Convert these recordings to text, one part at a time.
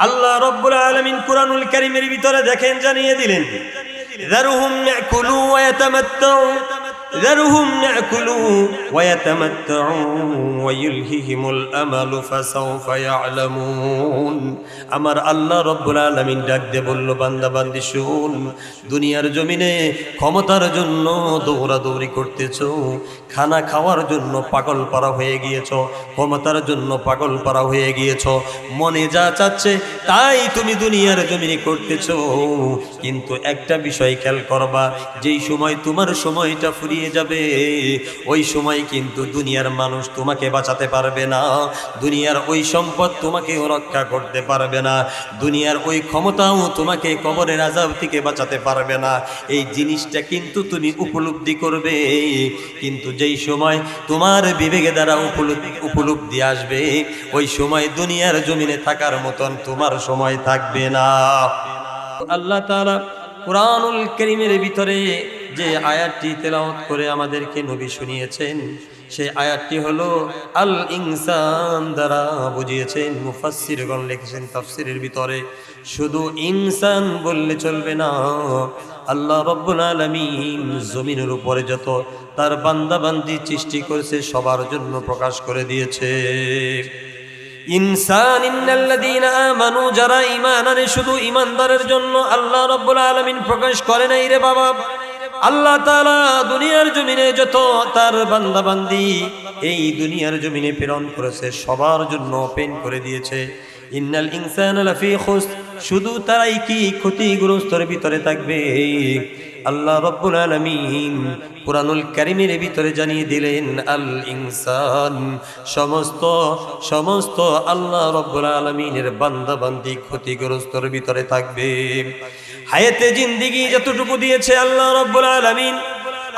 আল্লাহ রব্বুল আলমিন কুরআনুল কারীমের ভিতরে দেখেন জানিয়ে দিলেন ذرهم يأكلوا ويتمتعوا ذرهم يأكلوا ويتمتعوا ويلههم الأمل فسوف يعلمون আমার আল্লাহ রব্বুল আলমিন ডাক দে বলল বান্দা বান্দি শুন দুনিয়ার জমিনে ক্ষমতার জন্য দৌড়াদৌড়ি করতেছ খানা খাওয়ার জন্য পাগল পারা হয়ে গিয়েছ, ক্ষমতার জন্য পাগল পারা হয়ে গিয়েছ। মনে যা চাচ্ছে, তাই তুমি দুনিয়ার জমিনে করতেছ। কিন্তু একটা বিষয় খেয়াল করবা, যেই সময় তোমার সময়টা ফুরিয়ে যাবে, ওই সময় কিন্তু দুনিয়ার মানুষ তোমাকে বাঁচাতে পারবে না। দুনিয়ার ওই সম্পদ তোমাকেও রক্ষা করতে পারবে না। দুনিয়ার ওই ক্ষমতাও তোমাকে কবরের আজাব থেকে বাঁচাতে পারবে না। এই জিনিসটা কিন্তু তুমি উপলব্ধি করবে। কিন্তু যেই সময় তোমার বিবেকে দ্বারা উপলব্ধি আসবে, ওই সময় দুনিয়ার জমিনে থাকার মতন তোমার সময় থাকবে না। আল্লাহ তাআলা কোরআনুল করিমের ভিতরে যে আয়াতটি তেলাওয়াত করে আমাদেরকে নবী শুনিয়েছেন, সেই আয়াতটি হলো, আল ইনসান দ্বারা বুঝিয়েছেন, মুফাসসিরগণ লিখেছেন তাফসিরের ভিতরে, শুধু ইনসান বললে চলবে না, আল্লাহ রব্বুল আলামিন জমিনের উপরে যত তার বান্দাবান্দি সৃষ্টি করেছে, সবার জন্য প্রকাশ করে দিয়েছে। ইনসান ইন্নাল্লাযীনা আমানু, যারা ঈমান আনে শুধু ঈমানদারের জন্য, আল্লাহ রাব্বুল আলামিন প্রকাশ করে নাই রে বাবা। আল্লাহ তাআলা দুনিয়ার জমিনে যত তার বান্দা বান্দি এই দুনিয়ার জমিনে প্রেরণ করেছে, সবার জন্য পেন করে দিয়েছে। ইন্নাল ইনসানা শুধু তারাই কি ক্ষতিগ্রস্তর ভিতরে থাকবে? আল্লাহ রব্বুল আলমিন কোরআনুল কারিমের ভিতরে জানিয়ে দিলেন, আল ইনসান, সমস্ত সমস্ত আল্লাহ রব্বুল আলমিনের বান্দা বান্দি ক্ষতিগ্রস্তর ভিতরে থাকবে। হায়াতে জিন্দিগি যতটুকু দিয়েছে আল্লাহ রব্বুল আলমিন,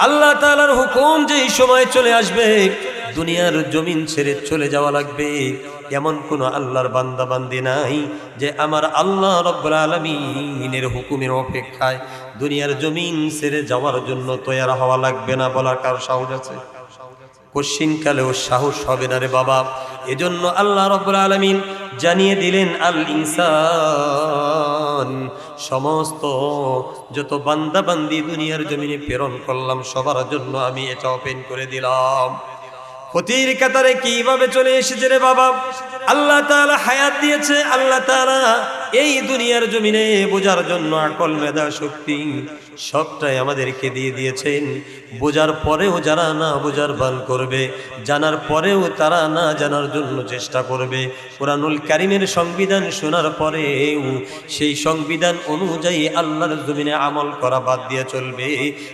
আল্লাহ তাআলার হুকুম যেই সময় চলে আসবে, দুনিয়ার জমিন ছেড়ে চলে যাওয়া লাগবে। এমন কোন আল্লাহর বান্দাবান্দি নাই যে আমার আল্লাহ রব্বুল আলমিনের হুকুমের অপেক্ষায় দুনিয়ার জমিন ছেড়ে যাওয়ার জন্য তৈয়ার হওয়া লাগবে না বলার কার সাহস আছে? কশিনকালেও সাহস হবে না রে বাবা। এজন্য আল্লাহ রব্বুল আলমিন জানিয়ে দিলেন আল ইনসান সমস্ত যত বান্দাবান্দি দুনিয়ার জমিনে প্রেরণ করলাম, সবার জন্য আমি এটা ওপেন করে দিলাম। ক্ষতির কাতারে কীভাবে চলে এসেছে রে বাবা? আল্লাহ তালা হায়াত দিয়েছে। আল্লাহ তালা এই দুনিয়ার জমিনে বোঝার জন্য আকল মেধা শক্তি। সবটাই আমাদেরকে দিয়ে দিয়েছেন। বোঝার পরেও যারা না বোঝার বান করবে, জানার পরেও তারা না জানার জন্য চেষ্টা করবে। কোরআনুল কারিমের সংবিধান শোনার পরেও সেই সংবিধান অনুযায়ী আল্লাহর জমিনে আমল করা বাদ দিয়ে চলবে।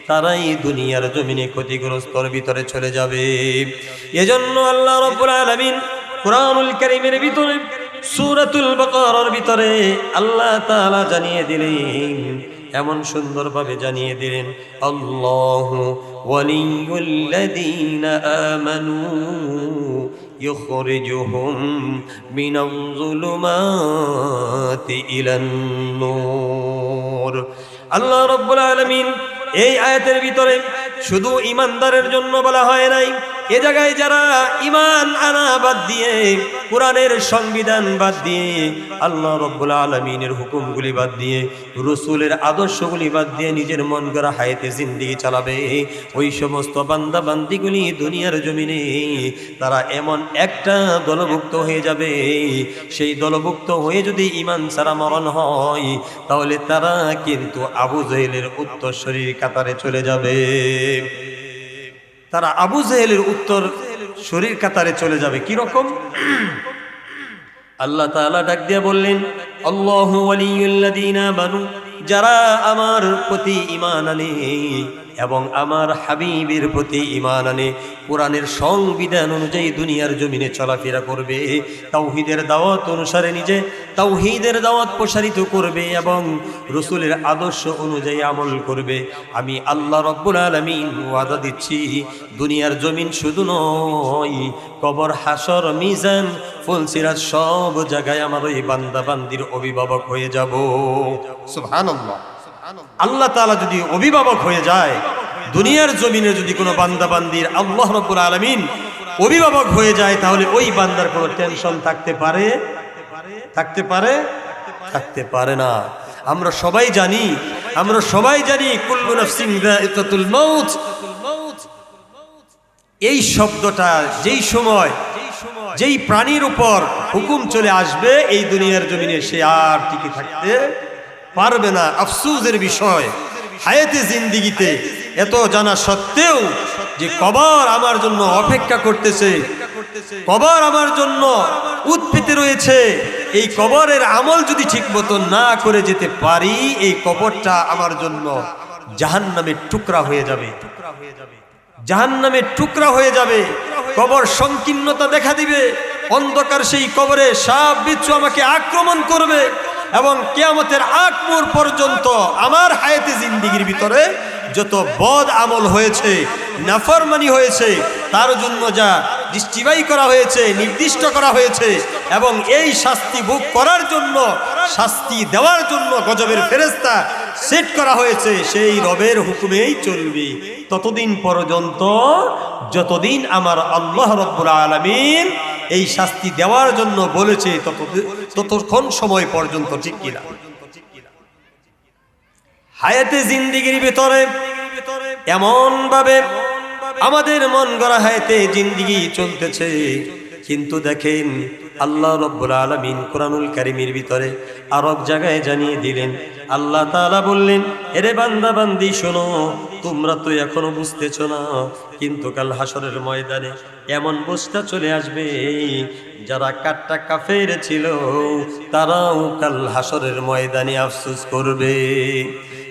তারাই দুনিয়ার জমিনে ক্ষতিগ্রস্তর ভিতরে চলে যাবে। এজন্য আল্লাহ আলামিন কোরআনুল কারিমের ভিতরে সূরাতুল বাকারার ভিতরে আল্লাহ তাআলা জানিয়ে দিলেন এমন সুন্দরভাবে জানিয়ে দিলেন আল্লাহ ওয়ালিয়ুল্লাযীনা আমানু يخرجهم من الظلمات إلى النور আল্লাহ রব্বুল আলামিন এই আয়াতের ভিতরে শুধু ইমানদারের জন্য বলা হয় নাই। এ জায়গায় যারা ইমান আনা বাদ দিয়ে, কোরআনের সংবিধান বাদ দিয়ে, আল্লাহ রব্বুল আলমিনের হুকুমগুলি বাদ দিয়ে, রসুলের আদর্শগুলি বাদ দিয়ে নিজের মন করা হায়াতে জিন্দিগি চালাবে, ওই সমস্ত বান্দা বান্দিগুলি দুনিয়ার জমিনে, তারা এমন একটা দলভুক্ত হয়ে যাবে। সেই দলভুক্ত হয়ে যদি ইমান ছাড়া মরণ হয়, তাহলে তারা কিন্তু আবু জহেলের উত্তরস্বরীর কাতারে চলে যাবে। তারা আবু জেহেলের উত্তর শরীর কাতারে চলে যাবে। কি রকম? আল্লাহ তাআলা ডাক দিয়ে বললেন, আল্লাহু বানু যারা আমার প্রতি ঈমান আনে এবং আমার হাবিবের প্রতি ইমান আনে, কোরআনের সংবিধান অনুযায়ী দুনিয়ার জমিনে চলাফেরা করবে, তাওহীদের দাওয়াত অনুসারে নিজে তাওহীদের দাওয়াত প্রসারিত করবে এবং রসুলের আদর্শ অনুযায়ী আমল করবে। আমি আল্লাহ রব্বুল আলমিন ওয়াদা দিচ্ছি, দুনিয়ার জমিন শুধু নয়, কবর, হাসর, মিজান ফুলসিরাজ সব জায়গায় আমার ওই বান্দাবান্দির অভিভাবক হয়ে যাব। সুবহানাল্লাহ। আল্লাহ তালা যদি অভিভাবক হয়ে যায়, দুনিয়ার জমিনে যদি কোনো বান্দা বান্দির আল্লাহ রব্বুল আলামিন অভিভাবক হয়ে যায়, তাহলে ওই বান্দার কোনো টেনশন থাকতে পারে? থাকতে পারে? থাকতে পারে না। আমরা সবাই জানি, আমরা সবাই জানি এই শব্দটা যেই সময়, যেই প্রাণীর উপর হুকুম চলে আসবে, এই দুনিয়ার জমিনে সে আর টিকে থাকতে পারবে না আফসুসের বিষয়। হায়াতে জিন্দিগিতে এত জানা সত্ত্বেও যে কবর আমার জন্য অপেক্ষা করতেছে, কবর আমার জন্য উৎপেতে রয়েছে, এই কবরের আমল যদি ঠিক মতো না করে যেতে পারি, এই কবরটা আমার জন্য হয়ে যাবে টুকরা হয়ে যাবে। জাহান্নামের টুকরা হয়ে যাবে। কবর সংকীর্ণতা দেখা দিবে। অন্ধকার সেই কবরে সাপ বিচ্ছু আমাকে আক্রমণ করবে। এবং কেয়ামতের আগ মুহূর্ত পর্যন্ত আমার হায়াতে জিন্দিগির ভিতরে যত বদ আমল হয়েছে, নাফরমানি হয়েছে, তার জন্য যা দৃষ্টিবাই করা হয়েছে, নির্দিষ্ট করা হয়েছে এবং এই শাস্তি ভোগ করার জন্য, শাস্তি দেওয়ার জন্য গজবের ফেরেস্তা সেট করা হয়েছে, সেই রবের হুকুমেই চলবে। ততদিন পর্যন্ত, যতদিন আমার আল্লাহ রব্বুল আলমিন এই শাস্তি দেওয়ার জন্য বলেছে ততক্ষণ সময় পর্যন্ত ঠিক কিনা। হায়াতে জিন্দিগির ভিতরে এমন ভাবে আমাদের মন গড়া হায়াতে জিন্দিগি চলতেছে। কিন্তু দেখেন আল্লাহ রব্বুল আলমিন কোরআনুল কারিমের ভিতরে আরব জায়গায় জানিয়ে দিলেন। আল্লাহ তাআলা বললেন, এরে বান্দা বান্দি, শোনো, তোমরা তো এখনও বুঝতেছ না, কিন্তু কাল হাসরের ময়দানে এমন বস্তা চলে আসবে, যারা কাটটা কাফের ছিল, তারাও কাল হাসরের ময়দানে আফসোস করবে।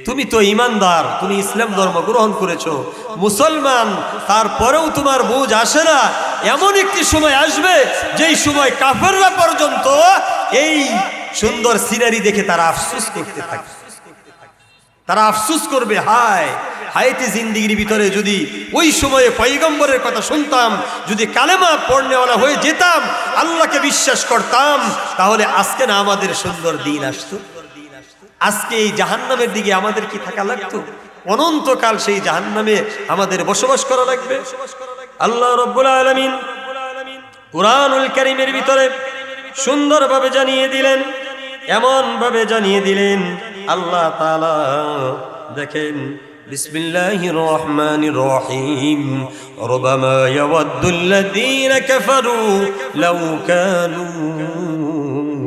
তুমি তো ইমানদার, তুমি ইসলাম ধর্ম গ্রহণ করেছ। মুসলমান, তারপরেও তোমার বুঝ আসে না। এমন একটি সময় আসবে, যেই সময় কাফেররা পর্যন্ত এই সুন্দর সিনারি দেখে তারা আফসোস করতে থাকে। তারা আফসুস করবে, হায় হায়তে জিন্দিগির ভিতরে যদি ওই সময়ে পৈগম্বরের কথা শুনতাম, যদি কালেমা পড়নেওয়ালা হয়ে যেতাম, আল্লাহকে বিশ্বাস করতাম, তাহলে আজকে না আমাদের সুন্দর দিন আসতো। আজকে এই জাহান্নামের দিকে আমাদের কি থাকা লাগতো অনন্তকাল সেই জাহান্নামে আমাদের বসবাস করা লাগবে আল্লাহ রব্বুল আলমিন কোরআনুল করিমের ভিতরে সুন্দরভাবে জানিয়ে দিলেন এমন ভাবে জানিয়ে দিলেন আল্লাহ তাআলা দেখেন بسم الله الرحمن الرحيم ربما يود الذين كفروا لو كانوا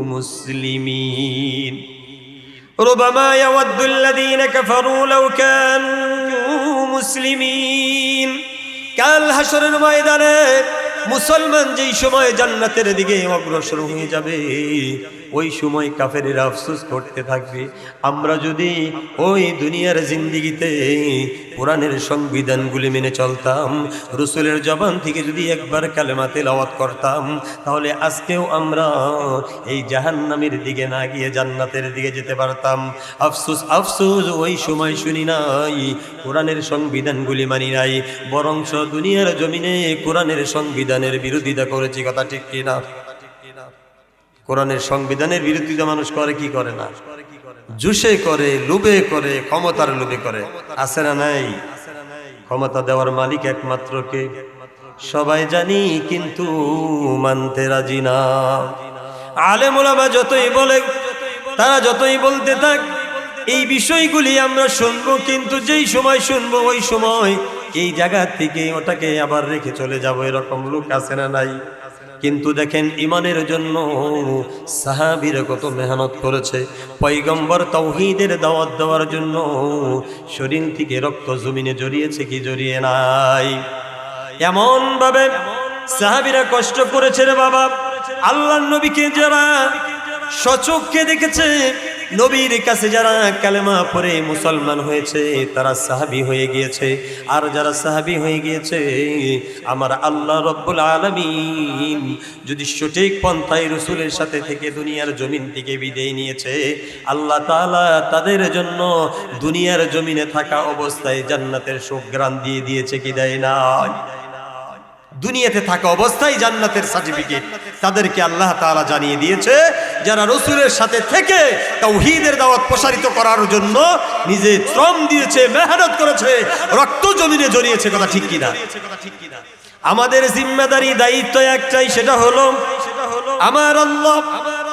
مسلمين ربما يود الذين كفروا لو كانوا مسلمين কাল হাসরের ময়দানে মুসলমান যেই সময় জান্নাতের দিকে অগ্রসর হয়ে যাবে, ওই সময় কাফেরের আফসোস করতে থাকবে, আমরা যদি ওই দুনিয়ার জিন্দিগিতে কোরআনের সংবিধানগুলি মেনে চলতাম, রসুলের জবান থেকে যদি একবার কালেমা তেলাওয়াত করতাম, তাহলে আজকেও আমরা এই জাহান্নামের দিকে না গিয়ে জান্নাতের দিকে যেতে পারতাম। আফসোস আফসোস ওই সময় শুনি নাই, কোরআনের সংবিধানগুলি মানি নাই, বরংশ দুনিয়ার জমিনে কোরআনের সংবিধানের বিরোধিতা করেছি কথা ঠিক কিনা? কোরআনের সংবিধানের বিরোধিতা মানুষ করে, কি করে না? জুসে করে, লুবে করে, ক্ষমতার লোভে করে। আছে না নাই? ক্ষমতা দেওয়ার মালিক একমাত্র কে? সবাই জানি, কিন্তু মানতে রাজি না। আলেম ওলামা যতই বলে, তারা যতই বলতে থাক, এই বিষয়গুলি আমরা শুনব, কিন্তু যেই সময় শুনব, ওই সময় এই জায়গা থেকে ওটাকে আবার রেখে চলে যাব, এরকম লোক আছে না নাই? কিন্তু দেখেন, ইমানের জন্য সাহাবিরা কত মেহনত করেছে। পৈগম্বর তৌহিদের দাওয়াত দেওয়ার জন্য শরীর থেকে রক্ত জমিনে জড়িয়েছে কি জড়িয়ে নাই? এমন ভাবে সাহাবিরা কষ্ট করেছে রে বাবা। আল্লাহ নবীকে যারা সচক্ষে দেখেছে নবীর কাছে যারা কালেমা পরে মুসলমান হয়েছে, তারা সাহাবি হয়ে গিয়েছে। আর যারা সাহাবি হয়ে গিয়েছে, আমার আল্লাহ রব্বুল আলমিন যদি সঠিক পন্থায় রসুলের সাথে থেকে দুনিয়ার জমিন থেকে বিদায় নিয়েছে, আল্লাহ তাআলা তাদের জন্য দুনিয়ার জমিনে থাকা অবস্থায় জান্নাতের সুগ্রাণ দিয়ে দিয়েছে কি দেয় নাই? দুনিয়াতে থাকা অবস্থায় জান্নাতের সার্টিফিকেট তাদেরকে আল্লাহ তালা জানিয়ে দিয়েছে, যারা রসুলের সাথে থেকে তাওহীদের দাওয়াত প্রসারিত করার জন্য নিজে শ্রম দিয়েছে, মেহনত করেছে, রক্ত জমিনে জড়িয়েছে, কথা ঠিক কিনা? আমাদের জিম্মাদারি দায়িত্ব একটাই, সেটা হলো আমার আল্লাহ।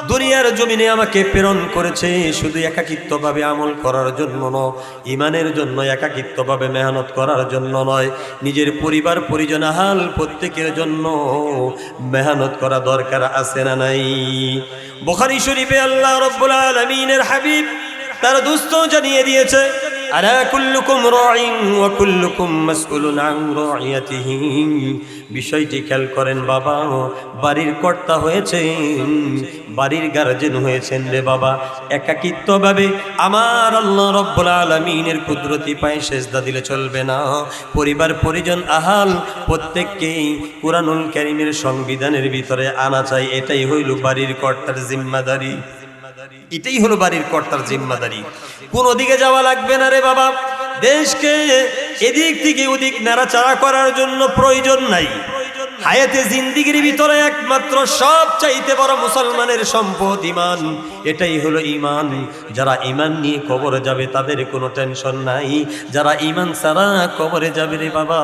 দুনিয়ার জমিনে আমাকে প্রেরণ করেছে শুধু একাকিত্বভাবে আমল করার জন্য নয়, ইমানের জন্য একাকিত্বভাবে মেহনত করার জন্য নয়, নিজের পরিবার, পরিজন হাল প্রত্যেকের জন্য মেহনত করা দরকার আছে না নাই? বোখারি শরীফে আল্লাহ রব্বুল আলমিনের হাবিব তারা দুস্থ জানিয়ে দিয়েছে আলা কুল্লুকুম রাইন ওয়া কুল্লুকুম মাসউলুন আন বিষয়টি খেয়াল করেন বাবা, বাড়ির কর্তা হয়েছেন, বাড়ির গার্জেন হয়েছেন রে বাবা। একাকিত্বভাবে আমার আল্লাহ রব্বুল আলামিনের কুদরতি পায়ে সেজদা দিলে চলবে না। পরিবার, পরিজন, আহাল, প্রত্যেককেই কুরআনুল কারীমের সংবিধানের ভিতরে আনা চাই। এটাই হইল বাড়ির কর্তার জিম্মাদারি। এটাই হলো বাড়ির কর্তার জিম্মাদারি। কোন দিকে যাওয়া লাগবে না রে বাবা? দেশকে এদিক থেকে ওদিক নাড়াচাড়া করার জন্য প্রয়োজন নাই। হায়াতে জিন্দিগির ভিতরে একমাত্র সব চাইতে বড় মুসলমানের সম্পদ ইমান এটাই হলো ইমান যারা ইমান নিয়ে কবরে যাবে, তাদের কোনো টেনশন নাই। যারা ইমান ছাড়া কবরে যাবে রে বাবা,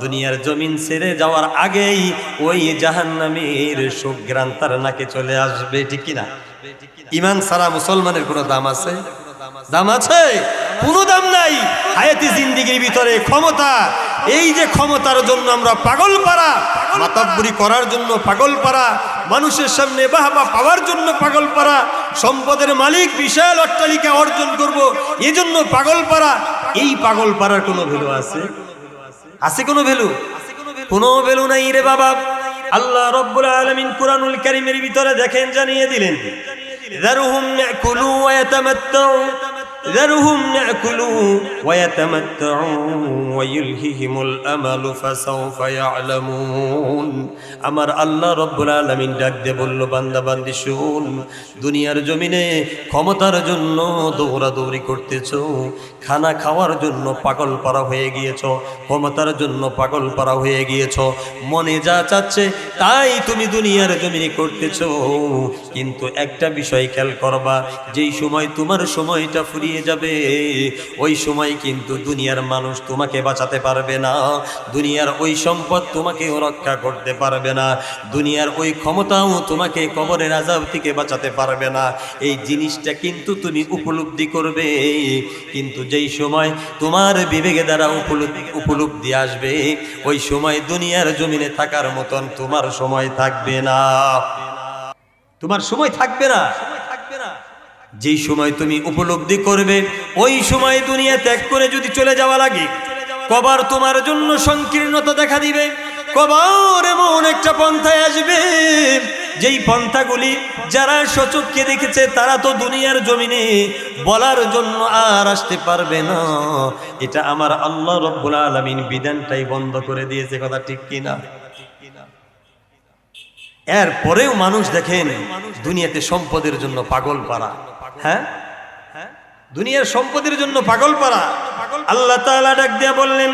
দুনিয়ার জমিন ছেড়ে যাওয়ার আগেই ওই জাহান্নামের সুগ্রান তার নাকে চলে আসবে, ঠিক কিনা? ইমান ছাড়া মুসলমানের কোনো দাম আছে? দাম আছে? কোনো দাম নাই। হায়াতি জিন্দিগির ভিতরে ক্ষমতা এই যে ক্ষমতার জন্য আমরা পাগল পারা মাতাবুরি করার জন্য পাগল পারা মানুষের সামনে বাহাবা পাওয়ার জন্য পাগল পারা সম্পদের মালিক বিশাল অট্টালিকা অর্জন করব, এজন্য পাগল পারা এই পাগল পারার কোনো ভ্যালু আছে? আছে কোনো ভ্যালু? কোনো ভ্যালু নাই রে বাবা। আল্লাহ রব্বুল আলমিন কুরআনুল কারিমের ভিতরে দেখেন, জানিয়ে দিলেন দারুহুম ইয়াকুলু ذرهم يأكلوا ويتمتعوا ويلههم الأمل فسوف يعلمون আমার আল্লাহ রব্বুল আলামিন ডাক দিয়ে বলল বান্দা বান্দি শুন দুনিয়ার জমিনে ক্ষমতার জন্য দৌড়াদৌড়ি করতেছ খানা খাওয়ার জন্য পাগল পারা হয়ে গিয়েছ, ক্ষমতার জন্য পাগল পারা হয়ে গিয়েছ। মনে যা চাচ্ছে, তাই তুমি দুনিয়ার জমিনে করতেছ। কিন্তু একটা বিষয় খেয়াল করবা, যেই সময় তোমার সময়টা ফুরিয়ে যাবে, ওই সময় কিন্তু দুনিয়ার মানুষ তোমাকে বাঁচাতে পারবে না। দুনিয়ার ওই সম্পদ তোমাকেও রক্ষা করতে পারবে না। দুনিয়ার ওই ক্ষমতাও তোমাকে কবরের আজাব থেকে বাঁচাতে পারবে না। এই জিনিসটা কিন্তু তুমি উপলব্ধি করবে। কিন্তু যেই সময় তোমার বিবেকে দ্বারা উপলব্ধি আসবে, ওই সময় দুনিয়ার জমিনে থাকার মতন তোমার সময় থাকবে না। তোমার সময় থাকবে না। যেই সময় তুমি উপলব্ধি করবে, ওই সময় দুনিয়া ত্যাগ করে যদি চলে যাওয়া লাগে, কবার তোমার জন্য সংকীর্ণতা দেখা দিবে, কবার এমন একটা পন্থায় আসবে যেই পন্থাগুলি যারা সচককে দেখেছে, তারা তো দুনিয়ার জমিনে বলার জন্য আর আসতে পারবে না। এটা আমার আল্লাহ রব্বুল আলমিন বিধানটাই বন্ধ করে দিয়েছে, কথা ঠিক কিনা এর পরেও মানুষ দেখেন, দুনিয়াতে সম্পদের জন্য পাগল পারা। হ্যাঁ? দুনিয়ার সম্পদের জন্য পাগল পারা। আল্লাহ তাআলা ডাক দিয়া বললেন,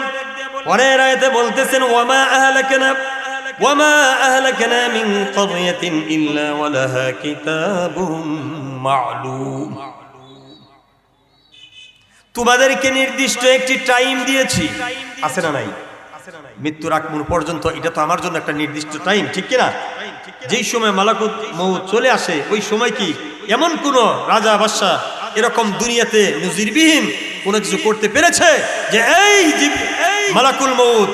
পরের আয়াতে বলতেছেন ওয়ামা আহলাকানা ওয়ামা আহলাকানা মিন ক্বরিয়াতিন ইল্লা ওয়ালাহা কিতাবুম মা'লুম তোমাদেরকে নির্দিষ্ট একটি টাইম দিয়েছি। আছে না নাই? মৃত্যুর আগ পর্যন্ত এটা তো আমার জন্য একটা নির্দিষ্ট টাইম ঠিক কিনা? যেই সময় মালাকুত মৌ চলে আসে, ওই সময় কি এমন কোন রাজা বাদশাহ এরকম দুনিয়াতে নজিরবিহীন কোনো কিছু করতে পেরেছে? যে এই মালাকুল মৌত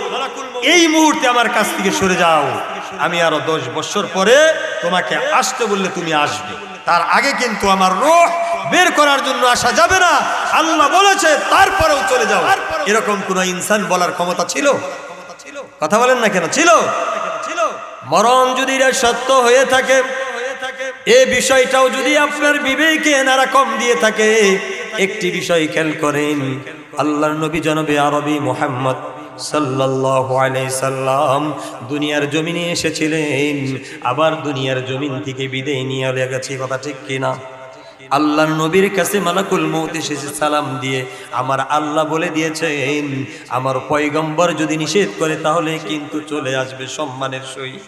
এই মুহূর্তে আমার কাছ থেকে সরে যাও। আমি আরও দশ বছর পরে তোমাকে আসতে বললে তুমি আসবে। তার আগে কিন্তু আমার রোহ বের করার জন্য আসা যাবে না। আল্লাহ বলেছে, তারপরেও চলে যাও। এরকম কোন ইনসান বলার ক্ষমতা ছিল? কথা বলেন না কেন? ছিল? মরণ যদি সত্য হয়ে থাকে, এ বিষয়টাও যদি আপনার বিবেকে নারা কম দিয়ে থাকে, একটি বিষয় খেয়াল করেন। আল্লাহর নবী জনবে আরবি মোহাম্মদ। সাল্লাম দুনিয়ার জমিনে এসেছিলেন। আবার দুনিয়ার জমিন থেকে বিদায় নিয়ে গেছে কথা ঠিক কিনা? আল্লাহ নবীর কাছে মালাকুল মৌত এসেছে, সালাম দিয়ে আমার আল্লাহ বলে দিয়েছেন, আমার পয়গম্বর যদি নিষেধ করে তাহলে কিন্তু চলে আসবে সম্মানের সহিত।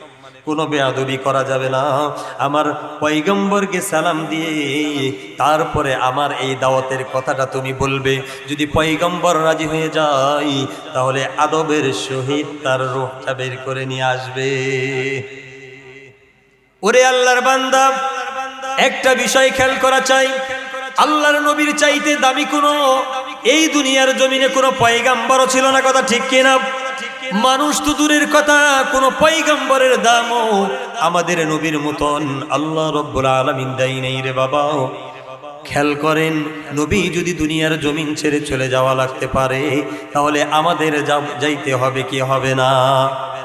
কোনো বেয়াদবি করা যাবে না। আমার পৈগম্বরকে সালাম দিয়ে তারপরে আমার এই দাওয়াতের কথাটা তুমি বলবে। যদি পৈগম্বর রাজি হয়ে যায়, তাহলে আদবের সহিত তার রোহটা বের করে নিয়ে আসবে। ওরে আল্লাহর বান্দা, একটা বিষয় খেয়াল করা চাই। আল্লাহর নবীর চাইতে দামি কোনো এই দুনিয়ার জমিনে কোনো পয়গাম্বরও ছিল না, কথা ঠিক কিনা? মানুষ তো দূরের কথা, কোনো পৈগম্বরের দামও আমাদের নবীর মতন আল্লাহ রব্বুল আলমিন দেয় নেই রে বাবা। খেয়াল করেন, নবী যদি দুনিয়ার জমিন ছেড়ে চলে যাওয়া লাগতে পারে, তাহলে আমাদের যাইতে হবে কি হবে না?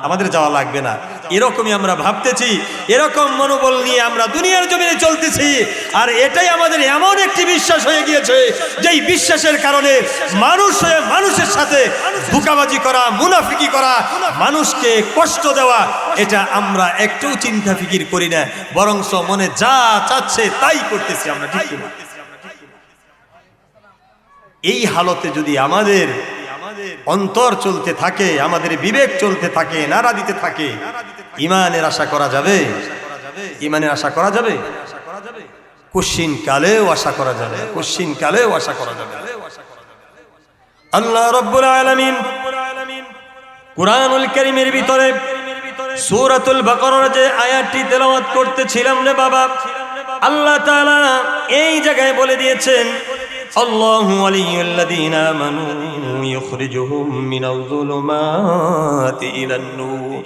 আমাদের যাওয়া লাগবে না। এরকমই আমরা ভাবতেছি, এরকম মনোবল নিয়ে আমরা দুনিয়ার জমিনে চলতেছি। আর এটাই আমাদের এমন একটি বিশ্বাস হয়ে গিয়েছে, যেই বিশ্বাসের কারণে মানুষ হয়ে মানুষের সাথে ধোকাবাজি করা, মুনাফিকি করা, মানুষকে কষ্ট দেওয়া, এটা আমরা একটু চিন্তা ফিকির করি না, বরংস মনে যা চাচ্ছে তাই করতেছি আমরা, ঠিক এই হালতে যদি আমাদের অন্তর চলতে থাকে, আমাদের বিবেক চলতে থাকে, নাড়া দিতে থাকে ইমানের আশা করা যাবে? ইমানের আশা করা যাবে? কুশ্চিন কালেও আশা করা যাবে। কুশ্চিন কালেও আশা করা যাবে। আল্লাহ রব্বুল আলামিন কুরআনুল কারীমের ভিতরে সূরাতুল বাকারার যে আয়াতটি তেলাওয়াত করতেছিলাম রে বাবা, আল্লাহ তাআলা এই জায়গায় বলে দিয়েছেন, আল্লাহু ওয়ালিয়ুল্লাযীনা আমানু ইখরিজুহুম মিনাল যুলুমাতি ইলান নূর।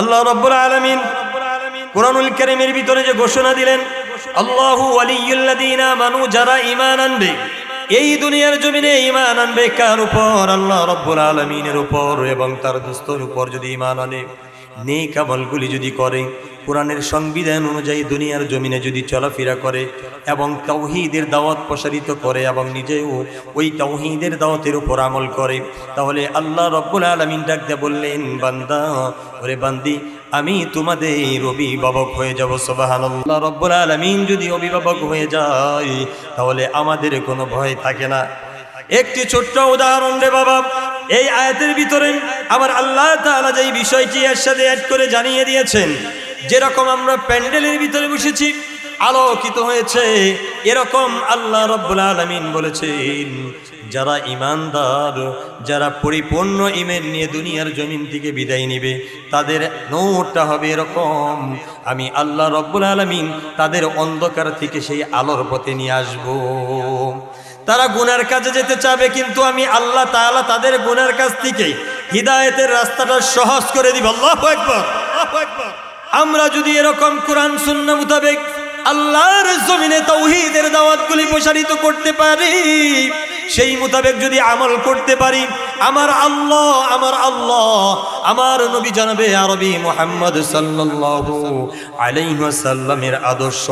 আল্লাহ রব্বুল আলমিন কোরআনুল কেরিমের ভিতরে যে ঘোষণা দিলেন, আল্লাহু আলিউল্লাদিনা মানু যারা ইমান আনবে, এই দুনিয়ার জমিনে ইমান আনবে কার উপর? আল্লাহ রব্বুল আলমিনের উপর এবং তার দোস্তর উপর যদি ইমান আনে। নেক আমলগুলি যদি করে, কোরআনের সংবিধান অনুযায়ী দুনিয়ার জমিনে যদি চলাফেরা করে এবং তাওহীদের দাওয়াত প্রসারিত করে এবং নিজেও ওই তাওহীদের দাওয়াতের উপর আমল করে, তাহলে আল্লাহ রব্বুল আলামিন ডাক দিয়ে বললেন, বান্দা, ওরে বান্দি, আমি তোমাদের অভিভাবক হয়ে যাব আল্লাহ রব্বুল আলামিন যদি অভিভাবক হয়ে যায়, তাহলে আমাদের কোনো ভয় থাকে না। একটি ছোট্ট উদাহরণ রে বাবা এই আয়াতের ভিতরে আমার আল্লাহ তাআলা যেই বিষয়টি এর সাথে অ্যাড করে জানিয়ে দিয়েছেন, যেরকম আমরা প্যান্ডেলের ভিতরে বসেছি, আলোকিত হয়েছে, এরকম আল্লাহ রব্বুল আলামিন বলেছেন, যারা ইমানদার যারা পরিপূর্ণ ইমেন নিয়ে দুনিয়ার জমিন থেকে বিদায় নিবে, তাদের নোটটা হবে এরকম। আমি আল্লাহ রব্বুল আলামিন তাদের অন্ধকার থেকে সেই আলোর পথে নিয়ে আসব। তারা গুনার কাজে যেতে চাবে, কিন্তু আমি আল্লাহ তালা তাদের গুনার কাছ থেকে হৃদায়তের রাস্তাটা সহজ করে দিব। আল্লাহ আমরা যদি এরকম কোরআন শূন্য মোতাবেক আল্লাহর জমিনে তৌহিদের দাওয়াতগুলি প্রসারিত করতে পারি সেই মোতাবেক যদি আমল করতে পারি, আমার আল্লাহ আমার আল্লাহ, আমার নবী জানাবে আরবি মোহাম্মদ সাল্লাল্লাহু আলাইহি ওয়াসাল্লামের আদর্শ।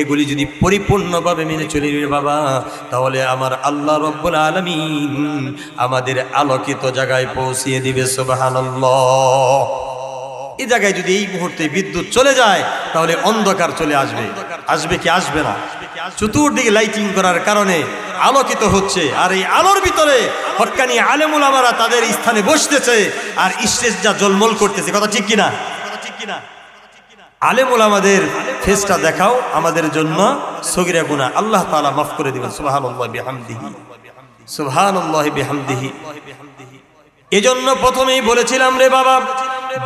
এগুলি যদি পরিপূর্ণভাবে মেনে চলি বাবা, তাহলে আমার আল্লাহ রব্বুল আলমিন আমাদের আলোকিত জায়গায় পৌঁছিয়ে দিবে, সুবহানাল্লাহ। এই জায়গায় যদি এই মুহূর্তে বিদ্যুৎ চলে যায়, তাহলে অন্ধকার চলে আসবে। আসবে কি আসবে না? চতুর্দিকে লাইটিং করার কারণে আলোকিত হচ্ছে। আর এই আলোর ভিতরে হক্কানি আলেমুল আমারা তাদের স্থানে বসতেছে আর স্টেজ যা জলমল করতেছে। কথা ঠিক কিনা? ঠিক কিনা? আলেমুল আমাদের ফেসটা দেখাও আমাদের জন্য সগিরা গুনা আল্লাহ তাআলা মাফ করে দিবেন। সুবহানাল্লাহি বিহামদিহি। এজন্য প্রথমেই বলেছিলাম রে বাবা,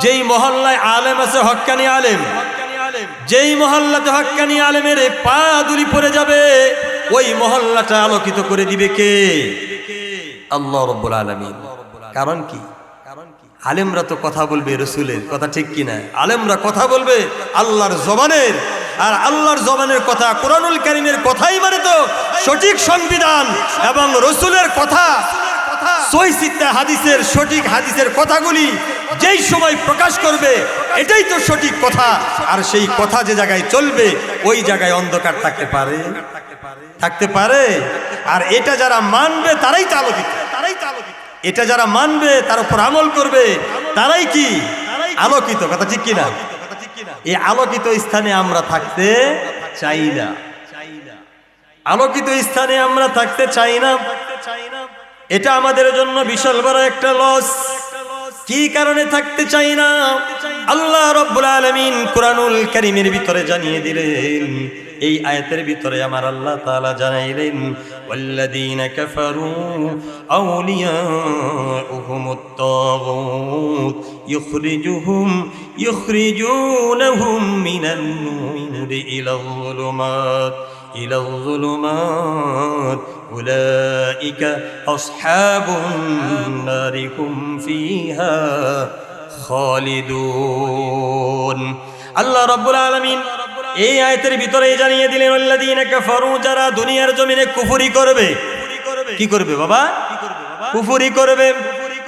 যেই মহল্লায় আলেম আছে হক্কানি আলেম যেই মহল্লাতে হক্কানি আলেমের পা দুলি পড়ে যাবে, ওই মহল্লাটা আলোকিত করে দিবে কে? আল্লাহ রব্বুল আলামিন। কারণ কি? আলেমরা তো কথা বলবে রসুলের, কথা ঠিক কিনা? আলেমরা কথা বলবে আল্লাহর জবানের, আর আল্লাহর জবানের কথা কোরআনুল কারিমের কথাই মানে তো সঠিক সংবিধান এবং রসুলের কথা। সৈসিদ্ধা হাদিসের সঠিক হাদিসের কথাগুলি যেই সময় প্রকাশ করবে, এটাই তো সঠিক কথা। আর সেই কথা যে জায়গায় চলবে, ওই জায়গায় অন্ধকার থাকতে পারে। থাকতে পারে। আর এটা যারা মানবে, তারাই তো আলোকিত। তারাই তো আলোকিত এটা যারা মানবে, তার উপর আমল করবে, তারাই কি? আলোকিত। কথা ঠিক কিনা? এই আলোকিত স্থানে আমরা থাকতে চাই না। আলোকিত স্থানে আমরা থাকতে চাই না। এটা আমাদের জন্য বিশাল বড় একটা লস কি কারণে থাকতে চাই না? আল্লাহ রব্বুল আলমিন কোরআনুল করিমের ভিতরে জানিয়ে দিলেন, এই আয়াতের ভিতরে আমার আল্লাহ তালা জানাইলেন, ওয়াল্লাযীনা কাফারু আউলিয়াউহুমুত তাগুত, ইখরিজুহুম, ইখরিজুনহুম মিনান নূর ইলা যুলুমাত إلى الظلمات أولئك أصحاب النار هم فيها খালিদুন আল্লাহ রাব্বুল আলামিন এই আয়াতের ভিতরে জানিয়ে দিলেন আল্লাযীনা কাফারু যারা দুনিয়ার জমিনে কুফরি করবে কি করবে বাবা কুফরি করবে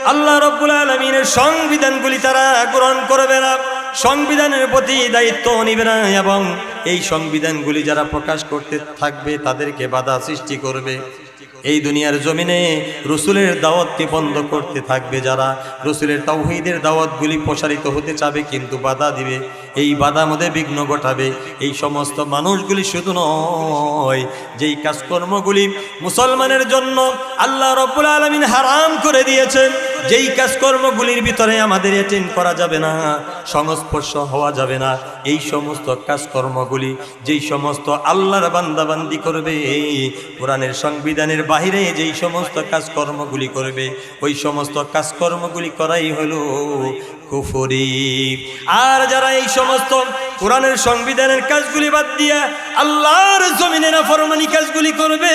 আল্লাহ রাব্বুল আলামিনের সংবিধানগুলি তারা গ্রহণ করবে না সংবিধানের প্রতি দায়িত্ব নিবে না এবং এই সংবিধানগুলি যারা প্রকাশ করতে থাকবে তাদেরকে বাধা সৃষ্টি করবে। এই দুনিয়ার জমিনে রসুলের দাওয়াতকে বন্ধ করতে থাকবে যারা রসুলের তাওহিদের দাওয়াতগুলি প্রসারিত হতে চাবে কিন্তু বাধা দিবে। এই বাধা মধ্যে বিঘ্ন ঘটাবে। এই সমস্ত মানুষগুলি শুধু নয়, যেই কাজকর্মগুলি মুসলমানের জন্য আল্লাহ রব্বুল আলমিন হারাম করে দিয়েছেন যেই কাজকর্মগুলির ভিতরে আমাদের অ্যাটেন্ড করা যাবে না, সংস্পর্শ হওয়া যাবে না, এই সমস্ত কাজকর্মগুলি, যেই সমস্ত আল্লাহর বান্দাবান্দি করবে, কোরআনের সংবিধানের বাহিরে যেই সমস্ত কাজকর্মগুলি করবে, ওই সমস্ত কাজকর্মগুলি করাই হলো কুফরি। আর যারা এই সমস্ত কোরআনের সংবিধানের কাজগুলি বাদ দিয়া আল্লাহর জমিনের ফরমানি কাজগুলি করবে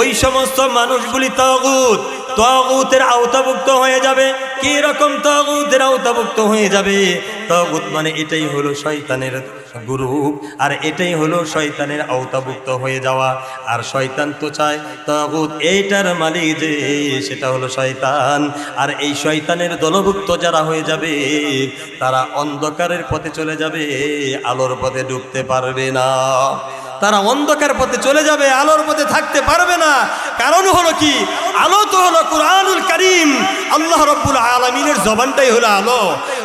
ওই সমস্ত মানুষগুলি তাগুত তগুতের আওতাভুক্ত হয়ে যাবে। কি রকম তগুতের আওতাভুক্ত হয়ে যাবে? তগুত মানে এটাই হলো শয়তানের গ্রুপ, আর এটাই হলো শয়তানের আওতাভুক্ত হয়ে যাওয়া। আর শয়তান তো চায় তগুত এইটার মালিক যে, সেটা হলো শয়তান। আর এই শয়তানের দলভুক্ত যারা হয়ে যাবে, তারা অন্ধকারের পথে চলে যাবে, আলোর পথে ঢুকতে পারবে না। তারা অন্ধকার পথে চলে যাবে, আলোর পথে থাকতে পারবে না। কারণ হলো কি? আলো তো হলো কোরআনুল করিম। আল্লাহ রব্বুল আলমিনের জবানটাই হলো আলো।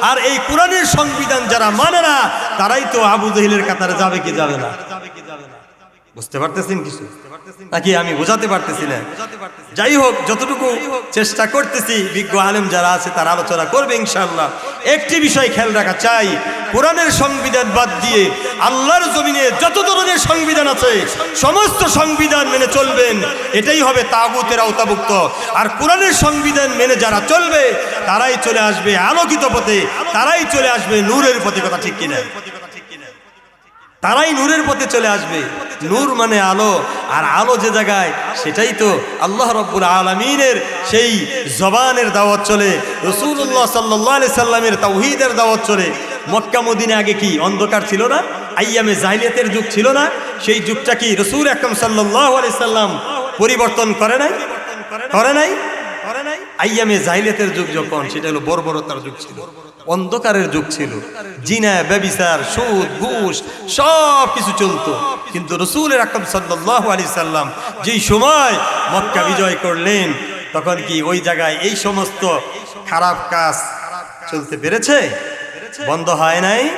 আর এই কোরআনের সংবিধান যারা মানে না, তারাই তো আবু জহিলের কাতারে যাবে কি যাবে না? বুঝতে পারতেছেন কিছু? নাকি আমি বোঝাতে পারতেছি না? যাই হোক, যতটুকু চেষ্টা করতেছি, বিজ্ঞ আলেম যারা আছে, তারা আলোচনা করবে ইনশাল্লাহ একটি বিষয় খেয়াল রাখা চাই, কোরআনের সংবিধান বাদ দিয়ে আল্লাহর জমিনে যত ধরনের সংবিধান আছে, সমস্ত সংবিধান মেনে চলবেন। এটাই হবে তাগুতের আওতাভুক্ত। আর কোরআনের সংবিধান মেনে যারা চলবে, তারাই চলে আসবে আলোকিত পথে, তারাই চলে আসবে নূরের পথে, কথা ঠিক কিনা? তারাই নূরের পথে চলে আসবে। নূর মানে আলো, আর আলো যে জায়গায়, সেটাই তো আল্লাহ রব্বুল আলমিনের সেই জবানের দাওয়াত চলে। রসুল্লাহ সাল্লাহ সাল্লামের তাওহিদের দাওয়াত চলে। মক্কা মদিনে আগে কি, অন্ধকার ছিল না? আইয়ামে জাহিলিয়াতের যুগ ছিল না? সেই যুগটা কি রসুল আকরম সাল্লাহ আলি সাল্লাম পরিবর্তন করে নাই করে নাই? করে নাই? আইয়ামে জাহিলিয়াতের যুগ যখন, সেটা হলো বর্বরতার যুগ ছিল। অন্ধকারের যুগ ছিল। জিনা, ব্যবিচার, সুদ, ঘুষ, সব কিছু চলতো। কিন্তু রসুলের আকরম সাল্লাহ আলি সাল্লাম যেই সময় মক্কা বিজয় করলেন, তখন কি ওই জায়গায় এই সমস্ত খারাপ কাজ চলতে পেরেছে? বন্ধ হয় নাই?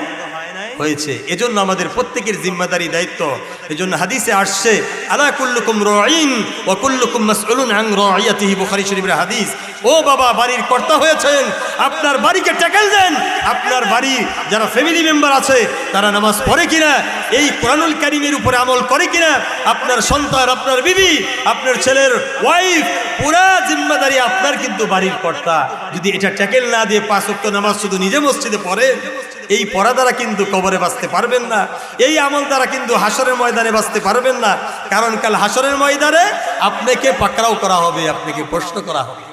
হয়েছে। এজন্য আমাদের প্রত্যেকের জিম্মাদারি দায়িত্ব। এজন্য হাদিসে আসছে আলা কুল্লুকুম রাইন ওয়া কুল্লুকুম মাসউলুন আন রাইয়াতিহি বুখারী শরীফের হাদিস। ও বাবা, বাড়ির কর্তা হয়েছেন। আপনার বাড়িকে ট্যাকেল দেন। আপনার বাড়ি, যারা ফ্যামিলি মেম্বার আছে, তারা নামাজ পড়ে কিনা? এই কোরআনুল কারিমের উপরে আমল করে কিনা? আপনার সন্তান, আপনার বিবি, আপনার ছেলের ওয়াইফ পুরা জিম্মাদারি আপনার কিন্তু বাড়ির কর্তা। যদি এটা ট্যাকেল না দিয়ে পাঁচ ওয়াক্ত নামাজ শুধু নিজে মসজিদে পড়ে, এই পড়া দ্বারা কিন্তু কবরে বাঁচতে পারবেন না। এই আমল দ্বারা কিন্তু হাসরের ময়দানে বাঁচতে পারবেন না। কারণ কাল হাসরের ময়দানে আপনাকে পাকড়াও করা হবে, আপনাকে প্রশ্ন করা হবে।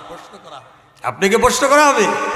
আপনাকে প্রশ্ন করা হবে?